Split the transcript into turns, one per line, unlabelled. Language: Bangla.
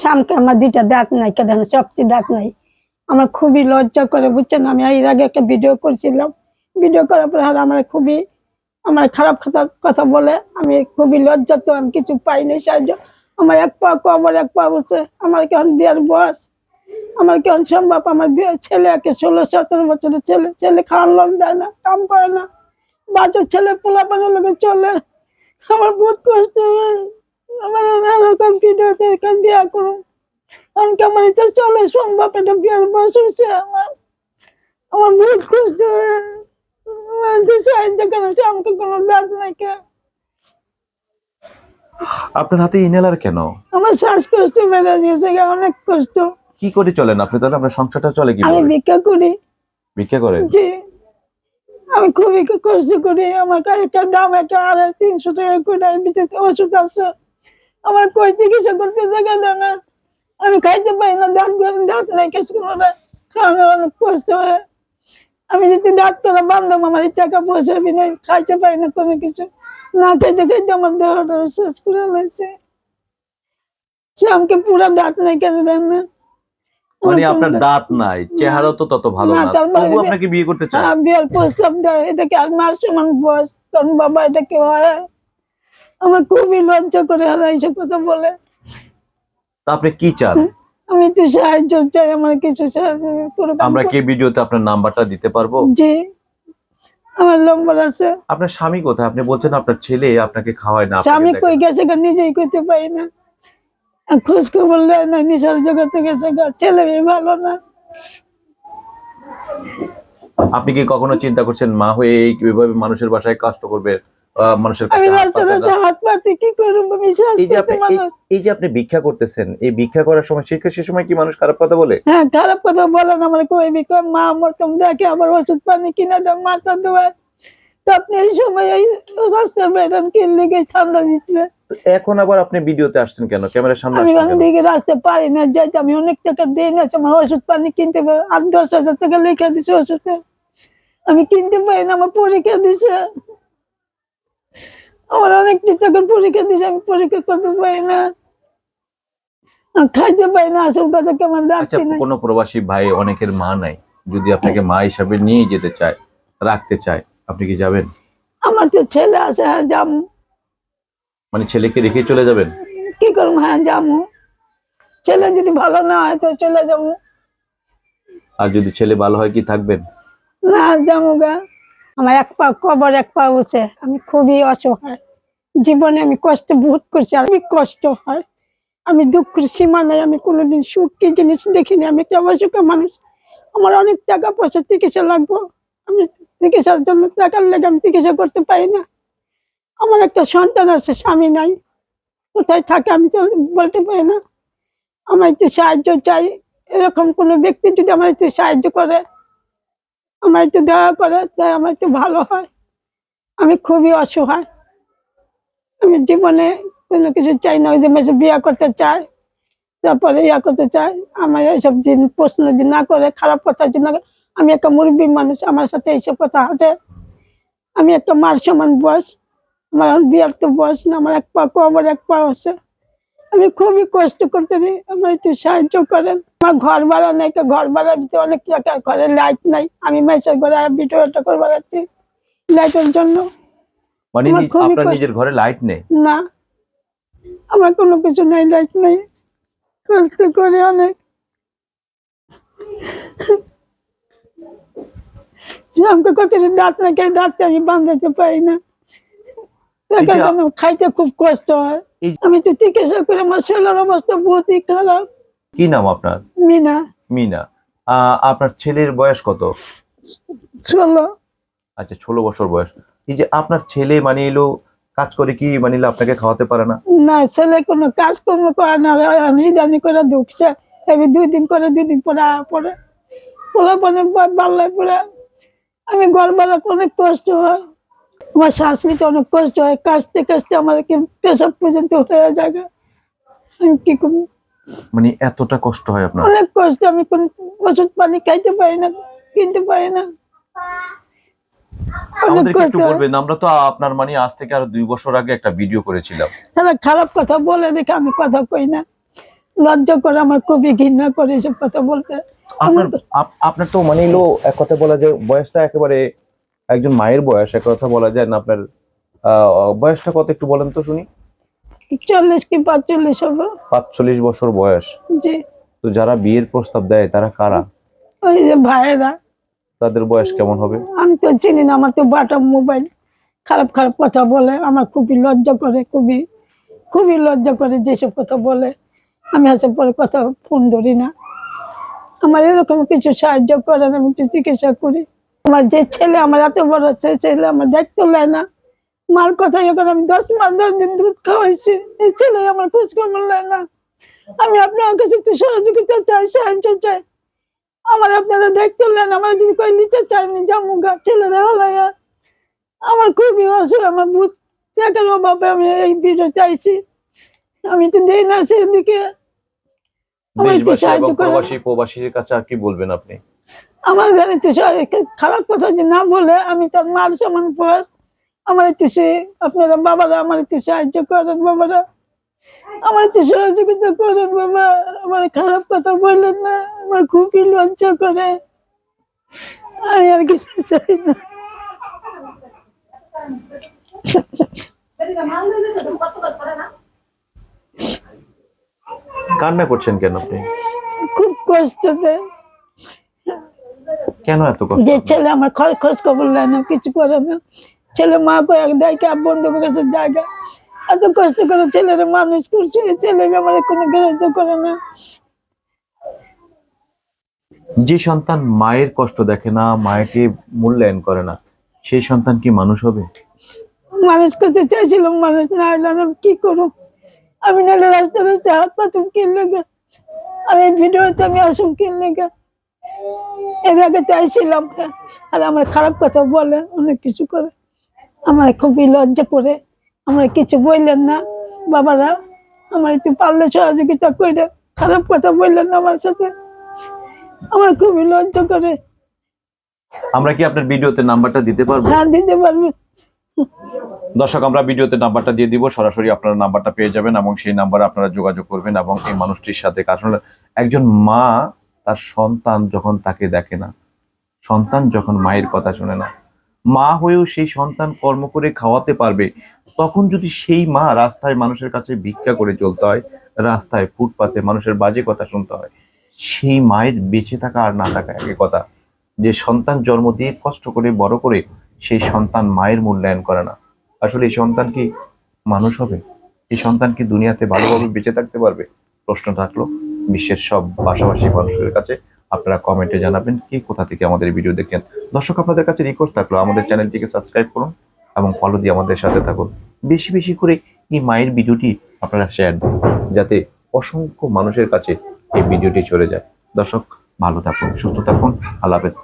শ্যামকে আমার দুইটা দাঁত নাই, কেন চপতি দাঁত নাই। আমার খুবই লজ্জা করে, বুঝছেন? আমি এর আগে একটা ভিডিও করছিলাম। ভিডিও করার পরে আর আমার খুবই, আমার খারাপ কথা কথা বলে। আমি খুবই লজ্জা তো আমি কিছু পাইনি, সাহায্য। আমার এক পা কবর, এক পা বসে আমার কেমন বিয়ার বয়স? আমার কেমন সম্ভব আমার বিয়ে ছেলে একে ষোলো, সতেরো বছরের ছেলে। ছেলে খাওয়ান দেয় না, কাম করে না। বাচ্চা ছেলে পোলা পানের লোকে চলে। আমার বহুত কষ্ট হয়। আমার ভিডিওতে এখান বিয়ে করুন কারণ কি আমার এটা চলে সম্ভব এটা বিয়ের বয়স হয়েছে আমার। আমার বহুত কষ্ট হয়। সাহায্য সে আমাকে কোনো ডাক নাই কে।
আপনার হাতে ইনহেলার কেন?
আমার শ্বাসকষ্ট বেড়ে গেছে অনেক কষ্ট।
কি করে চলেন আপনি? তাহলে আপনার সংসারটা চলে কি
আমি ভিক্ষা করি।
ভিক্ষা করেন?
জি। আমি খুবই কষ্ট করি। আমার কাছে একটা দাম একটা আড়াই তিনশো টাকা করে ভিতরে ওষুধ আছে। আমার কই চিকিৎসা করতে দেখা দেয় না। আমি খাইতে পারি না দাঁত দাঁত নেই কিছু না খাওয়ানোর অনেক কষ্ট হয়। আমি যদি দাঁত করা বান্ধব আমার টাকা পয়সা বিনা খাইতে পারি না কোনো কিছু। না খাইতে খাইতে আমার দেহটা শেষ করে লাগছে সে আমাকে পুরো দাঁত নেই কেন দেন না।
মানে আপনার দাঁত নাই চেহারা তো তত ভালো
না, তার মানে
তবু আপনাকে বিয়ে করতে চান?
হ্যাঁ বিয়ের প্রস্তাব দেয় এটা কি আর মার সমান বয়স? কারণ বাবা এটা কেউ হয় আমার খুবই লজ্জা করে আর এইসব কথা বলে।
তা আপনি কি চান?
আমি তো সাহায্য চাই আমার কিছু সাহায্য করুক।
আমরা কি ভিডিওতে আপনার নাম্বারটা দিতে পারব?
জি। আমার নম্বর আছে।
আপনার স্বামী কোথায়? আপনি বলছেন আপনার ছেলে আপনাকে খাওয়ায় না
স্বামী কই গেছে গা? নিজেই করতে পারি না। খোঁজ খবর নেয় না নিশার জগতে গেছে গা। ছেলে মেয়ে ভালো না।
আপনি কি কখনো চিন্তা করছেন মা হয়ে এইভাবে মানুষের বাসায় কষ্ট করবে? মানুষের
আমি
কাছে হাত পাতে
রাস্তা
না?
হাত পাতে কি করব আমি
এই যে আপনি ভিক্ষা করতেছেন এই ভিক্ষা করার সময় সে সময় কি মানুষ খারাপ কথা বলে?
হ্যাঁ খারাপ কথা বলেন আমার কইবি কম মা আমার তুমি দেখে আমার ওষুধ পানি কিনে দেন মাথা দেওয়ার তো আপনি এই সময় এই সস্তা বেডান কিনলে গিয়ে ঠান্ডা দিচ্ছে।
এখন আবার আপনি ভিডিওতে আসছেন কেন? ক্যামেরার সামনে
আমি ওখান
কেন?
দিকে পারি না আমি অনেক টাকা আমার ওষুধ পানি কিনতে পারি আট দশ হাজার টাকা লিখে দিছে ওষুধে। আমি কিনতে পারি না আমার পরীক্ষা দিছে। আমার অনেক টাকার পরীক্ষা দিছে আমি পরীক্ষা করতে পারি না। খাইতে পারি না আসল কথা কেমন
আচ্ছা
রাখতে না
কোনো প্রবাসী ভাই অনেকের মা নাই যদি আপনাকে মা হিসাবে নিয়ে যেতে চায় রাখতে চায় আপনি কি যাবেন?
আমার তো ছেলে আছে হ্যাঁ যাব।
মানে ছেলেকে রেখে চলে যাবেন?
কি করব হ্যাঁ যাব। ছেলে যদি ভালো না হয় তো চলে যাব।
আর যদি ছেলে ভালো হয় কি থাকবেন?
না যাব গা। আমার এক পা কবর এক পা উঠে আমি খুবই অসহায়। জীবনে আমি কষ্ট বহুত করছি আমি কষ্ট হয়। আমি দুঃখের সীমা নাই, আমি কোনোদিন সুখ কি জিনিস দেখিনি। আমি একটা অসুখা মানুষ। আমার অনেক টাকা পয়সা চিকিৎসা লাগবো। আমি চিকিৎসার জন্য টাকার লেগে আমি চিকিৎসা করতে পারি না। আমার একটা সন্তান আছে, স্বামী নাই। কোথায় থাকে আমি বলতে পারি না। আমার একটু সাহায্য চাই। এরকম কোনো ব্যক্তি যদি আমার একটু সাহায্য করে আমার একটু দয়া করে তাই আমার একটু ভালো হয়। আমি খুবই অসহায়। আমি জীবনে কোনো কিছু চাই না, ওই যে মেসে বিয়ে করতে চাই তারপরে ইয়া করতে চাই আমার এইসব জিন প্রশ্ন যদি না করে, খারাপ কথা যদি না আমি একটা মুরব্বী মানুষ, আমার সাথে এইসব কথা আছে। আমি একটা মার সমান বয়স, আমার বিয়ার তো বয়স না, আমার এক পা কবর, এক পা আছে আমি খুবই কষ্ট করতে পারি। আমার একটু সাহায্য করেন। আমার ঘর ভাড়া নেই তো ঘর ভাড়া দিতে অনেক টাকা ঘরে লাইট নাই। আমি মেসের ঘরে ভিডিওটা করে বেড়াচ্ছি লাইটের জন্য।
মানে
খুবই
আপনার
কষ্ট।
নিজের ঘরে লাইট নেই?
না। আমার কোনো কিছু নাই লাইট নাই। কষ্ট করে অনেক। সে আমাকে কত দাঁত না খেয়ে দাঁতটা আমি বাঁধাতে পারি না টাকার
এই যে-
জন্য খাইতে খুব কষ্ট হয়। আমি তো চিকিৎসা করে আমার শরীরের অবস্থা বহুতই খারাপ।
কি নাম আপনার?
মিনা।
মিনা। আপনার ছেলের বয়স কত?
ষোলো।
আচ্ছা ষোলো বছর বয়স। এই যে আপনার ছেলে মানে এলো কাজ করে কি মানে আপনাকে খাওয়াতে পারে না?
না ছেলে কোনো কাজ কর্ম করে না নিদানি করে ঢুকছে এবার দুই দিন করে দুই দিন পরে পরে পোলা পনেরো পাল্লায় পরে আমি ঘর ভাড়া অনেক কষ্ট হয়। আমার শাশুড়িতে অনেক কষ্ট হয়। কাজতে কাজতে আমার কি পেশাব পর্যন্ত হয়ে যায়। আমি কি করব?
মানে এতটা কষ্ট হয় আপনার?
অনেক কষ্ট আমি কোন ওষুধ পানি খাইতে পারি না কিনতে পারি না।
আমাদেরকে আমরা তো আপনার মানে আজ থেকে আরও দুই বছর আগে একটা ভিডিও করেছিলাম।
তারা খারাপ কথা বলে দেখে আমি কথা কই না। লজ্জা করে আমার খুবই ঘৃণা করে এসব কথা বলতে।
আপনার আপনার তো মানে এক কথা বলা যায় বয়সটা একেবারে একজন মায়ের বয়স এক কথা বলা যায় না আপনার বয়সটা কত একটু বলেন তো শুনি।
চল্লিশ কি পাঁচচল্লিশ হবে?
পাঁচচল্লিশ বছর বয়স।
জি।
তো যারা বিয়ের প্রস্তাব দেয় তারা কারা?
ওই যে ভাইয়েরা।
তাদের বয়স কেমন হবে?
আমি তো চিনি না আমার তো বাটা মোবাইল। খারাপ খারাপ কথা বলে আমার খুবই লজ্জা করে খুবই খুবই লজ্জা করে যেসব কথা বলে। আমি এসব পরে কথা ফোন ধরি না। আমার এরকম কিছু সাহায্য করেন আমি একটু চিকিৎসা করি। আমার যে ছেলে আমার এত বড় সে ছেলে আমার দেখতে নেয় না। মার কথা যখন আমি দশ মাস দশ দিন দুধ খাওয়াইছি এই ছেলে আমার খোঁজ খবর নেয় না। আমি আপনার কাছে একটু সহযোগিতা চাই সাহায্য চাই। আমার আপনারা দেখতে নেন আমার যদি কই নিতে চাই আমি যাব গা ছেলেরা হলাইয়া। আমার খুবই অসুখ আমার বুঝ টাকার অভাবে আমি এই ভিডিও চাইছি। আমি তো দেই না সেদিকে। আমার একটু
দেশবাসী
সাহায্য।
প্রবাসী প্রবাসীর কাছে আর কি বলবেন আপনি?
আমার জানি তো সবাই- খারাপ কথা যে না বলে আমি তার মার সমান বয়স আমার সে আপনারা বাবারা আমার একটু সাহায্য করেন বাবারা। আমার একটু সহযোগিতা করেন বাবা। আমার খারাপ কথা বললেন না আমার খুবই লজ্জা করে। আমি আর কিছু চাই না।
কান্না করছেন কেন আপনি?
খুব কষ্টতে।
কেন এত কষ্ট
যে ছেলে আমার খোঁজ খোঁজ খবর নেয় না কিছু করে না। ছেলে মা করে দেয় কি বন্ধু কাছে জায়গা এত কষ্ট করে ছেলেরা মানুষ করছে ছেলে আমার কোনো গ্রাহ্য করে না।
যে সন্তান মায়ের কষ্ট দেখে না মায়েকে মূল্যায়ন করে না সেই সন্তান কি মানুষ হবে?
মানুষ করতে চাইছিলাম মানুষ না হইলে আমি কি করব? আমি নাহলে রাস্তা রাস্তায় হাত পাতুম কিনলে গে আর এই ভিডিওতে আমি আসুন কিনলে গে এর আগে চাইছিলাম হ্যাঁ। আর আমার খারাপ কথা বলে অনেক কিছু করে। আমার খুবই লজ্জা করে। আমার কিছু বললেন না। বাবারা আমার একটু পারলে সহযোগিতা করে খারাপ কথা বললেন না আমার সাথে। আমার খুবই লজ্জা করে।
আমরা কি আপনার ভিডিওতে নাম্বারটা দিতে পারব?
না দিতে পারবে।
দর্শক আমরা ভিডিওতে নাম্বারটা দিয়ে দিব। সরাসরি আপনারা নাম্বারটা পেয়ে যাবেন এবং সেই নাম্বারে আপনারা যোগাযোগ করবেন এবং এই মানুষটির সাথে আসলে একজন মা তার সন্তান যখন তাকে দেখে না, সন্তান যখন মায়ের কথা শুনে না, মা হয়েও সেই সন্তান কর্ম করে খাওয়াতে পারবে, তখন যদি সেই মা রাস্তায় মানুষের কাছে ভিক্ষা করে চলতে হয়, রাস্তায় ফুটপাতে মানুষের বাজে কথা শুনতে হয়, সেই মায়ের বেঁচে থাকা আর না থাকা একই কথা। যে সন্তান জন্ম দিয়ে কষ্ট করে, বড় করে, সেই সন্তান মায়ের মূল্যায়ন করে না। আসলে এই সন্তান কি মানুষ হবে? এই সন্তান কি দুনিয়াতে ভালোভাবে বেঁচে থাকতে পারবে? প্রশ্ন থাকল। বিশ্বের সব ভাষাভাষী মানুষের কাছে আপনারা কমেন্টে জানাবেন কি কোথা থেকে আমাদের ভিডিও দেখেন দর্শক, আপনাদের কাছে রিকোয়েস্ট থাকল, আমাদের চ্যানেলটিকে সাবস্ক্রাইব করুন এবং ফলো দিয়ে আমাদের সাথে থাকুন। বেশি বেশি করে এই মায়ের ভিডিওটি আপনারা শেয়ার দিন, যাতে অসংখ্য মানুষের কাছে এই ভিডিওটি চলে যায়। দর্শক, ভালো থাকুন, সুস্থ থাকুন, আল্লাহ হাফেজ।